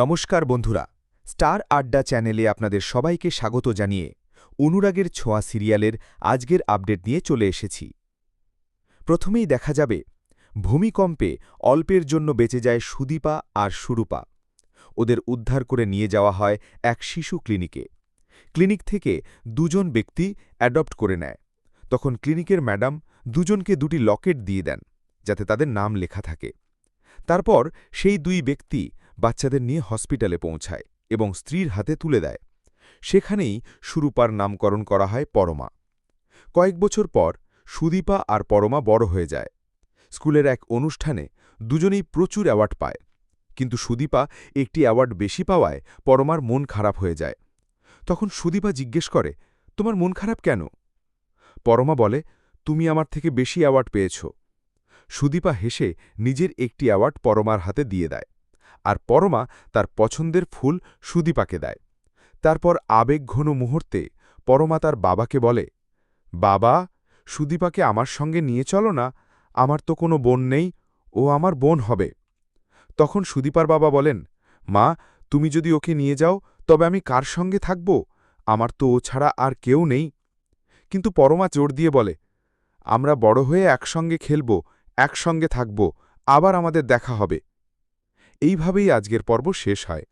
নমস্কার বন্ধুরা, স্টার আড্ডা চ্যানেলে আপনাদের সবাইকে স্বাগত জানিয়ে অনুরাগের ছোঁয়া সিরিয়ালের আজকের আপডেট নিয়ে চলে এসেছি। প্রথমেই দেখা যাবে, ভূমিকম্পে অল্পের জন্য বেঁচে যায় সুদীপা আর সুরূপা। ওদের উদ্ধার করে নিয়ে যাওয়া হয় এক শিশু ক্লিনিকে। ক্লিনিক থেকে দুজন ব্যক্তি অ্যাডপ্ট করে নেয়। তখন ক্লিনিকের ম্যাডাম দুজনকে দুটি লকেট দিয়ে দেন, যাতে তাদের নাম লেখা থাকে। তারপর সেই দুই ব্যক্তি বাচ্চাদের নিয়ে হসপিটালে পৌঁছায় এবং স্ত্রীর হাতে তুলে দেয়। সেখানেই সুরূপার নামকরণ করা হয় পরমা। কয়েক বছর পর সুদীপা আর পরমা বড় হয়ে যায়। স্কুলের এক অনুষ্ঠানে দুজনেই প্রচুর অ্যাওয়ার্ড পায়। কিন্তু সুদীপা একটি অ্যাওয়ার্ড বেশি পাওয়ায় পরমার মন খারাপ হয়ে যায়। তখন সুদীপা জিজ্ঞেস করে, তোমার মন খারাপ কেন? পরমা বলে, তুমি আমার থেকে বেশি অ্যাওয়ার্ড পেয়েছ। সুদীপা হেসে নিজের একটি অ্যাওয়ার্ড পরমার হাতে দিয়ে দেয়। আর পরমা তার পছন্দের ফুল সুদীপাকে দেয়। তারপর আবেগঘন মুহূর্তে পরমা তার বাবাকে বলে, বাবা, সুদীপাকে আমার সঙ্গে নিয়ে চলো না, আমার তো কোনো বোন নেই, ও আমার বোন হবে। তখন সুদীপার বাবা বলেন, মা, তুমি যদি ওকে নিয়ে যাও, তবে আমি কার সঙ্গে থাকব? আমার তো ও ছাড়া আর কেউ নেই। কিন্তু পরমা জোর দিয়ে বলে, আমরা বড় হয়ে একসঙ্গে খেলব, একসঙ্গে থাকব, আবার আমাদের দেখা হবে। এইভাবেই আজকের পর্ব শেষ হয়।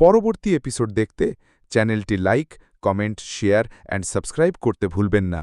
পরবর্তী এপিসোড দেখতে চ্যানেলটি like comment share and subscribe করতে ভুলবেন না।